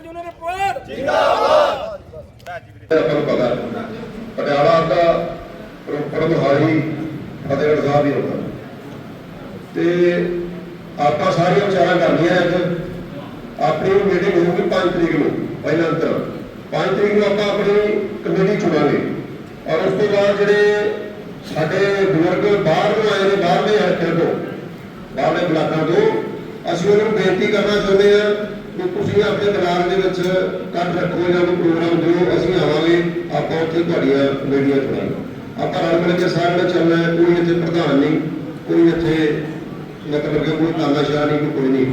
ਜਿੰਦਾਬਾਦ। ਕਿਸਾਨ ਯੂਨੀਅਨ ਪਤਾ ਹੈ। ਪਟਿਆਲਾ ਦਾ ਰੋਪੜ ਮੁਹਾਲੀ ਫਤਿਹਗੜ੍ਹ ਸਾਹਿਬ ਹੀ ਹੁੰਦਾ ਤੇ ਆਪਾਂ ਸਾਰੀਆਂ ਵਿਚਾਰਾਂ ਕਰਨੀਆਂ ਅੱਜ ਆਪਣੀ ਮੀਟਿੰਗ ਹੋਊਗੀ 5 ਤਰੀਕ ਨੂੰ ਪਹਿਲਾਂ ਅੰਤਰ 5 ਤਰੀਕ ਨੂੰ ਆਪਾਂ ਆਪਣੀ ਕਮੇਟੀ ਚੁਣਾਂਗੇ। ਔਰ ਉਸ ਤੋਂ ਬਾਅਦ ਜਿਹੜੇ ਸਾਡੇ ਬਜ਼ੁਰਗ ਬਾਹਰ ਨੂੰ ਆਏ ਨੇ ਬਾਹਰਲੇ ਹਲਕੇ ਤੋਂ ਬਾਹਰਲੇ ਬਲਾਕਾਂ ਤੋਂ ਅਸੀਂ ਉਹਨਾਂ ਨੂੰ ਬੇਨਤੀ ਕਰਨਾ ਚਾਹੁੰਦੇ ਹਾਂ ਕਿ ਤੁਸੀਂ ਆਪਣੇ ਦਿਮਾਗ ਦੇ ਵਿੱਚ ਕੱਢ ਰੱਖੋ ਜਾਂ ਕੋਈ ਪ੍ਰੋਗਰਾਮ ਦਿਓ, ਅਸੀਂ ਆਵਾਂਗੇ, ਆਪਾਂ ਉੱਥੇ ਤੁਹਾਡੀਆਂ ਮੀਡੀਆ ਚਲਾਈ ਆਪਾਂ ਰਲ ਮਿਲ ਕੇ ਸਾਰਿਆਂ ਨੇ ਚੱਲਣਾ ਕੋਈ ਇੱਥੇ ਪ੍ਰਧਾਨ ਨਹੀਂ, ਕੋਈ ਇੱਥੇ ਮਤਲਬ ਕਿ ਕੋਈ ਤਾਨਾਸ਼ਾਹ ਨਹੀਂ, ਕੋਈ ਕੋਈ ਨਹੀਂ।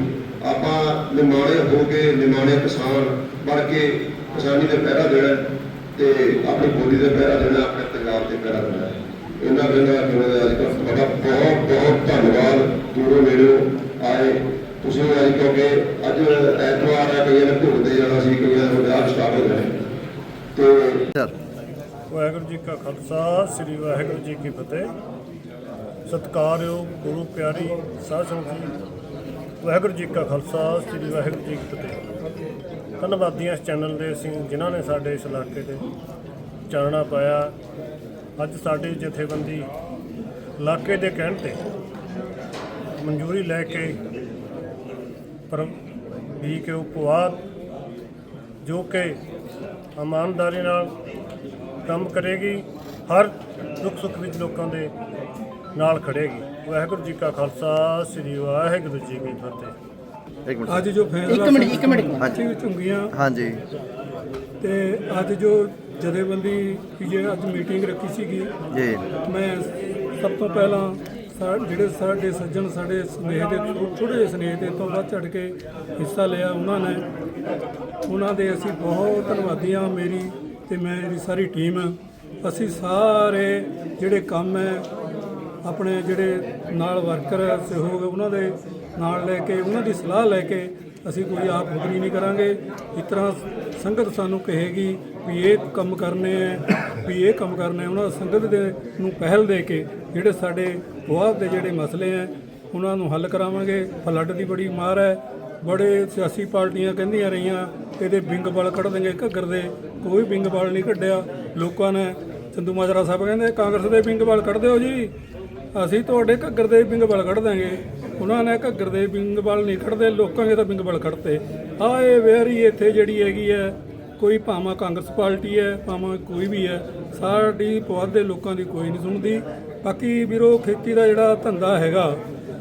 ਆਪਾਂ ਨਿਮਾਣੇ ਹੋ ਕੇ, ਨਿਮਾਣੇ ਕਿਸਾਨ ਬਣ ਕੇ ਕਿਸਾਨੀ ਦਾ ਪਹਿਰਾ ਦੇਣਾ ਤੇ ਆਪਣੀ ਬੋਲੀ ਦਾ ਪਹਿਰਾ ਦੇਣਾ ਆਪਣੇ ਪੰਜਾਬ ਦੇ ਪਹਿਰਾ ਦੇਣਾ ਇਹਨਾਂ ਦਿਨਾਂ ਜਿਵੇਂ ਦੇ ਅੱਜ ਕੱਲ੍ਹ ਤੁਹਾਡਾ ਬਹੁਤ ਬਹੁਤ ਧੰਨਵਾਦ ਦੂਰੋਂ ਨੇੜਿਓਂ ਆਏ ਤੁਸੀਂ ਅੱਜ ਕਿਉਂਕਿ ਅੱਜ ਐਤਵਾਰ ਹੈ ਕਈਆਂ ਨੇ ਘੁੰਮਦੇ ਜਾਣਾ ਸੀ ਕਈਆਂ ਨੂੰ ਵਿਆਹ ਸਟਾਰਟ ਹੋ ਜਾਣੇ ਤੇ ਵਾਹਿਗੁਰੂ ਜੀ ਕਾ ਖਾਲਸਾ, ਸ੍ਰੀ ਵਾਹਿਗੁਰੂ ਜੀ ਕੀ ਫਤਿਹ। ਸਤਿਕਾਰਯੋਗ ਗੁਰੂ ਪਿਆਰੀ ਸਾਧ ਸੰਗਤ ਜੀ, ਵਾਹਿਗੁਰੂ ਜੀ ਕਾ ਖਾਲਸਾ, ਸ੍ਰੀ ਵਾਹਿਗੁਰੂ ਜੀ ਕੀ ਫਤਿਹ। ਧੰਨਵਾਦੀਆਂ ਇਸ ਚੈਨਲ ਦੇ ਅਸੀਂ, ਜਿਨ੍ਹਾਂ ਨੇ ਸਾਡੇ ਇਸ ਇਲਾਕੇ ਤੇ ਚਾਨਣਾ ਪਾਇਆ। ਅੱਜ ਸਾਡੀ ਜਥੇਬੰਦੀ ਇਲਾਕੇ ਦੇ ਕਹਿਣ ਤੇ ਮਨਜ਼ੂਰੀ ਲੈ ਕੇ ਪਰ ਵੀ ਕੇ ਉਪਵਾਦ ਜੋ ਕਿ ਇਮਾਨਦਾਰੀ ਨਾਲ ਕੰਮ ਕਰੇਗੀ ਹਰ ਦੁੱਖ ਸੁੱਖ ਵਿੱਚ ਲੋਕਾਂ ਦੇ ਨਾਲ ਖੜੇਗੀ। ਵਾਹਿਗੁਰੂ ਜੀ ਕਾ ਖਾਲਸਾ ਸ੍ਰੀ ਵਾਹਿਗੁਰੂ ਜੀ ਕੀ ਫਤਿਹ। ਇੱਕ ਮਿੰਟ। ਅੱਜ ਜੋ ਫੈਸਲਾ ਇੱਕ ਮਿੰਟ ਇੱਕ ਮਿੰਟ। ਹਾਂਜੀ। ਝੁੰਗੀਆਂ ਹਾਂਜੀ। ਤੇ ਅੱਜ ਜੋ ਜਥੇਬੰਦੀ ਜੇ ਅੱਜ ਮੀਟਿੰਗ ਰੱਖੀ ਸੀਗੀ ਜੀ। ਮੈਂ ਸਭ ਤੋਂ ਪਹਿਲਾਂ ਸਾ- ਜਿਹੜੇ ਸਾਡੇ ਸੱਜਣ, ਸਾਡੇ ਸੁਨੇਹੇ ਦੇ ਛੋ- ਛੋਟੇ ਜਿਹੇ ਸਨੇਹ ਦੇ ਤੋਂ ਵੱਧ ਚੜ ਕੇ ਹਿੱਸਾ ਲਿਆ ਉਹਨਾਂ ਨੇ। ਉਹਨਾਂ ਦੇ ਅਸੀਂ ਬਹੁਤ ਧੰਨਵਾਦੀ ਹਾਂ ਮੇਰੀ ਤੇ ਮੇਰੀ ਸਾਰੀ ਟੀਮ। ਅਸੀਂ ਸਾਰੇ ਜਿਹੜੇ ਕੰਮ ਹੈ, ਆਪਣੇ ਜਿਹੜੇ ਨਾਲ ਵਰਕਰ ਸਹਿਯੋਗ ਉਹਨਾਂ ਦੇ ਨਾਲ ਲੈ ਕੇ, ਉਹਨਾਂ ਦੀ ਸਲਾਹ ਲੈ ਕੇ ਅਸੀਂ ਕੋਈ ਆਪ ਹੁਦਰੀ ਨਹੀਂ ਕਰਾਂਗੇ। ਇਸ ਤਰ੍ਹਾਂ ਸੰਗਤ ਸਾਨੂੰ ਕਹੇਗੀ ਵੀ ਇਹ ਕੰਮ ਕਰਨੇ ਹੈ ਵੀ ਇਹ ਕੰਮ ਕਰਨੇ ਉਹਨਾਂ ਸੰਗਤ ਦੇ ਨੂੰ ਪਹਿਲ ਦੇ ਕੇ ਜਿਹੜੇ ਸਾਡੇ ਬਹੁਤ ਦੇ ਜਿਹੜੇ ਮਸਲੇ ਹੈ ਉਹਨਾਂ ਨੂੰ ਹੱਲ ਕਰਾਵਾਂਗੇ। ਫਲੱਡ ਦੀ ਬੜੀ ਮਾਰ ਹੈ ਬੜੇ ਸਿਆਸੀ ਪਾਰਟੀਆਂ ਕਹਿੰਦੀਆਂ ਰਹੀਆਂ, ਇਹਦੇ ਬਿੰਗ ਬਲ ਕੱਢ ਦੇਂਗੇ ਘੱਗਰ ਦੇ। ਕੋਈ ਬਿੰਗ ਬਲ ਨਹੀਂ ਕੱਢਿਆ। ਲੋਕਾਂ ਨੇ, ਚੰਦੂ ਮਾਜਰਾ ਸਾਹਿਬ ਕਹਿੰਦੇ, ਕਾਂਗਰਸ ਦੇ ਬਿੰਗ ਬਲ ਕੱਢ ਦਿਓ ਜੀ। ਅਸੀਂ ਤੁਹਾਡੇ ਘੱਗਰ ਦੇ ਬਿੰਗ ਬਲ ਕੱਢ ਦਾਂਗੇ ਉਹਨਾਂ ਨੇ ਘੱਗਰ ਦੇ ਬਿੰਗ ਬਲ ਨਹੀਂ ਕੱਢਦੇ ਲੋਕਾਂ ਦੇ ਤਾਂ ਬਿੰਗ ਬਲ ਕੱਢਤੇ ਆ ਇਹ ਵੇਰੀ ਇੱਥੇ ਜਿਹੜੀ ਹੈਗੀ ਹੈ, ਕੋਈ ਭਾਵੇਂ ਕਾਂਗਰਸ ਪਾਰਟੀ ਹੈ, ਭਾਵੇਂ ਕੋਈ ਵੀ ਹੈ, ਸਾਡੀ ਪਵਾਦ ਦੇ ਲੋਕਾਂ ਦੀ ਕੋਈ ਨਹੀਂ ਸੁਣਦੀ। ਬਾਕੀ ਵੀਰੋ, ਖੇਤੀ ਦਾ ਜਿਹੜਾ ਧੰਦਾ ਹੈਗਾ,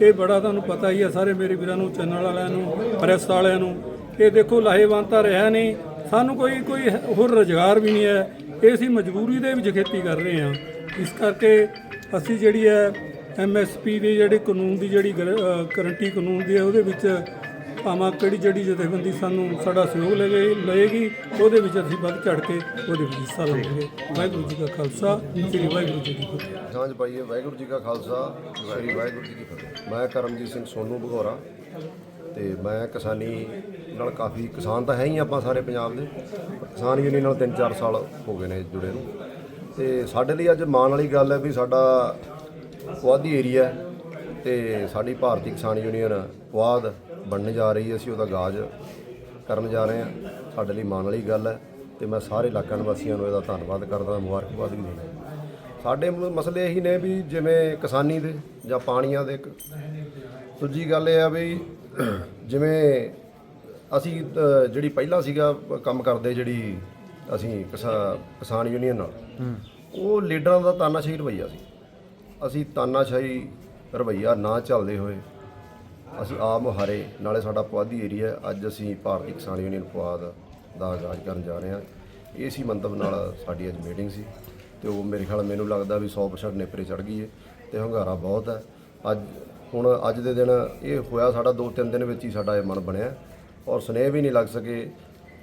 ਇਹ ਬੜਾ ਤੁਹਾਨੂੰ ਪਤਾ ਹੀ ਹੈ, ਸਾਰੇ ਮੇਰੇ ਵੀਰਾਂ ਨੂੰ, ਚੈਨਲ ਵਾਲਿਆਂ ਨੂੰ, ਪ੍ਰੈਸ ਵਾਲਿਆਂ ਨੂੰ। ਇਹ ਦੇਖੋ, ਲਾਹੇਵੰਦ ਤਾਂ ਰਿਹਾ ਨਹੀਂ। ਸਾਨੂੰ ਕੋਈ ਕੋਈ ਹੋਰ ਰੁਜ਼ਗਾਰ ਵੀ ਨਹੀਂ ਹੈ। ਇਹ ਅਸੀਂ ਮਜਬੂਰੀ ਦੇ ਵਿੱਚ ਖੇਤੀ ਕਰ ਰਹੇ ਹਾਂ। ਇਸ ਕਰਕੇ ਅਸੀਂ ਜਿਹੜੀ ਹੈ ਐਮਐਸਪੀ ਦੀ ਜਿਹੜੀ ਕਾਨੂੰਨ ਦੀ ਜਿਹੜੀ ਗਰੰਟੀ ਕਾਨੂੰਨ ਦੀ ਹੈ ਉਹਦੇ ਵਿੱਚ ਭਾਵੇਂ ਕਿਹੜੀ ਜਿਹੜੀ ਜਥੇਬੰਦੀ ਸਾਨੂੰ ਸਾਡਾ ਸਹਿਯੋਗ ਲਗੇ ਲਏਗੀ ਉਹਦੇ ਵਿੱਚ ਅਸੀਂ ਵੱਧ ਚੜ ਕੇ ਉਹਦੇ ਵਿੱਚ ਹਿੱਸਾ ਲਵਾਂਗੇ। ਵਾਹਿਗੁਰੂ ਜੀ ਕਾ ਖਾਲਸਾ ਸ੍ਰੀ ਵਾਹਿਗੁਰੂ ਜੀ ਕੀ ਫਤਿਹ। ਸਾਂਝ ਪਾਈਏ ਵਾਹਿਗੁਰੂ ਜੀ ਕਾ ਖਾਲਸਾ ਸ੍ਰੀ ਵਾਹਿਗੁਰੂ ਜੀ ਕੀ ਫਤਿਹ। ਮੈਂ ਕਰਮਜੀਤ ਸਿੰਘ ਸੋਨੂ ਭਗੌਰਾ ਤੇ ਮੈਂ ਕਿਸਾਨੀ ਨਾਲ ਕਾਫੀ ਕਿਸਾਨ ਤਾਂ ਹੈ ਹੀ ਆਪਾਂ ਸਾਰੇ ਪੰਜਾਬ ਦੇ ਕਿਸਾਨ ਯੂਨੀਅਨ ਨਾਲ 3-4 ਸਾਲ ਹੋ ਗਏ ਨੇ ਜੁੜੇ ਨੂੰ। ਤੇ ਸਾਡੇ ਲਈ ਅੱਜ ਮਾਣ ਵਾਲੀ ਗੱਲ ਹੈ ਵੀ ਸਾਡਾ ਪੁਆਧੀ ਏਰੀਆ ਤੇ ਸਾਡੀ ਭਾਰਤੀ ਕਿਸਾਨ ਯੂਨੀਅਨ ਪੁਆਧ ਬਣਨ ਜਾ ਰਹੀ ਹੈ। ਅਸੀਂ ਉਹਦਾ ਆਗਾਜ਼ ਕਰਨ ਜਾ ਰਹੇ ਹਾਂ। ਸਾਡੇ ਲਈ ਮਾਣ ਵਾਲੀ ਗੱਲ ਹੈ ਤੇ ਮੈਂ ਸਾਰੇ ਇਲਾਕਾ ਨਿਵਾਸੀਆਂ ਨੂੰ ਇਹਦਾ ਧੰਨਵਾਦ ਕਰਦਾ। ਮੁਬਾਰਕਬਾਦ ਵੀ ਦਿੰਦਾ ਸਾਡੇ ਮਸਲੇ ਇਹੀ ਨੇ ਵੀ ਜਿਵੇਂ ਕਿਸਾਨੀ ਦੇ ਜਾਂ ਪਾਣੀਆਂ ਦੇ ਇੱਕ ਦੂਜੀ ਗੱਲ ਇਹ ਆ ਵੀ ਜਿਵੇਂ ਅਸੀਂ ਜਿਹੜੀ ਪਹਿਲਾਂ ਸੀਗਾ ਕੰਮ ਕਰਦੇ ਜਿਹੜੀ ਅਸੀਂ ਕਿਸਾ- ਕਿਸਾਨ ਯੂਨੀਅਨ ਨਾਲ ਉਹ ਲੀਡਰਾਂ ਦਾ ਤਾਨਾਸ਼ਾਹੀ ਰਵਈਆ ਸੀ। ਅਸੀਂ ਤਾਨਾਸ਼ਾਹੀ ਰਵਈਆ ਨਾ ਚੱਲਦੇ ਹੋਏ ਅਸੀਂ ਆਪ ਮੁਹਾਰੇ, ਨਾਲੇ ਸਾਡਾ ਪੁਆਧੀ ਏਰੀਆ ਅੱਜ ਅਸੀਂ ਭਾਰਤੀ ਕਿਸਾਨ ਯੂਨੀਅਨ ਪੁਆਧ ਦਾ ਆਗਾਜ਼ ਕਰਨ ਜਾ ਰਹੇ ਹਾਂ। ਇਹ ਸੀ ਮੰਤਵ ਨਾਲ ਸਾਡੀ ਅੱਜ ਮੀਟਿੰਗ ਸੀ ਤੇ ਉਹ ਮੇਰੇ ਖਿਆਲ ਮੈਨੂੰ ਲੱਗਦਾ ਵੀ 100% ਨੇਪਰੇ ਚੜ ਗਈ ਹੈ ਤੇ ਹੰਗਾਰਾ ਬਹੁਤ ਹੈ। ਅੱਜ, ਹੁਣ ਅੱਜ ਦੇ ਦਿਨ ਇਹ ਹੋਇਆ ਸਾਡਾ 2-3 ਦਿਨ ਵਿੱਚ ਹੀ ਸਾਡਾ ਇਹ ਮਨ ਬਣਿਆ ਔਰ ਸਨੇਹ ਵੀ ਨਹੀਂ ਲੱਗ ਸਕੇ।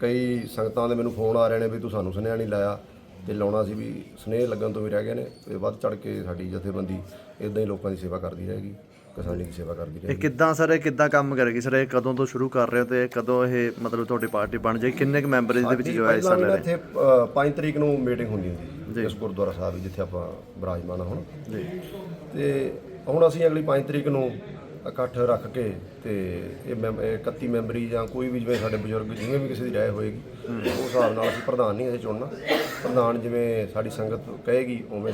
ਕਈ ਸੰਗਤਾਂ ਦੇ ਮੈਨੂੰ ਫੋਨ ਆ ਰਹੇ ਨੇ ਵੀ ਤੂੰ ਸਾਨੂੰ ਸੁਨੇਹਾ ਨਹੀਂ ਲਾਇਆ। ਤੇ ਲਾਉਣਾ ਸੀ ਵੀ ਸਨੇਹ ਲੱਗਣ ਤੋਂ ਵੀ ਰਹਿ ਗਏ ਨੇ ਤੇ ਵੱਧ ਚੜ ਕੇ ਸਾਡੀ ਜਥੇਬੰਦੀ ਇਦਾਂ ਹੀ ਲੋਕਾਂ ਦੀ ਸੇਵਾ ਕਰਦੀ ਰਹੇਗੀ ਕਿਸਾਨੀ ਦੀ ਸੇਵਾ ਕਰਦੀ ਇਹ ਰਹੇਗੀ। ਕਿੱਦਾਂ ਸਰ ਇਹ ਕਿੱਦਾਂ ਕੰਮ ਕਰੇਗੀ ਸਰ? ਇਹ ਕਦੋਂ ਤੋਂ ਸ਼ੁਰੂ ਕਰ ਰਹੇ ਹੋ ਤੇ ਕਦੋਂ ਇਹ ਮਤਲਬ ਤੁਹਾਡੀ ਪਾਰਟੀ ਬਣ ਜਾਏਗੀ? ਕਿੰਨੇ ਕੁ ਮੈਂਬਰ ਇਹਦੇ ਵਿੱਚ ਜੋ ਹੈ ਹਿੱਸਾ ਲੈ ਪਹਿਲਾਂ ਰਹੇ ਇੱਥੇ 5 ਤਰੀਕ ਨੂੰ ਮੀਟਿੰਗ ਹੁੰਦੀ ਹੁੰਦੀ ਇਸ ਗੁਰਦੁਆਰਾ ਸਾਹਿਬ ਜਿੱਥੇ ਆਪਾਂ ਬਰਾਜਮਾਨ ਹੁਣ। ਜੀ। ਤੇ ਹੁਣ ਅਸੀਂ ਅਗਲੀ 5 ਤਰੀਕ ਨੂੰ ਇਕੱਠ ਰੱਖ ਕੇ ਤੇ ਇਹ ਮੈਂਬ- ਇਹ 31 ਮੈਂਬਰੀ ਜਾਂ ਕੋਈ ਵੀ ਜਿਵੇਂ ਸਾਡੇ ਬਜ਼ੁਰਗ ਜਿਵੇਂ ਵੀ ਕਿਸੇ ਦੀ ਰਾਏ ਹੋਏਗੀ ਉਸ ਹਿਸਾਬ ਨਾਲ ਅਸੀਂ ਪ੍ਰਧਾਨ ਨਹੀਂ ਅਸੀਂ ਚੁਣਨਾ। ਪ੍ਰਧਾਨ ਜਿਵੇਂ ਸਾਡੀ ਸੰਗਤ ਕਹੇਗੀ ਉਵੇਂ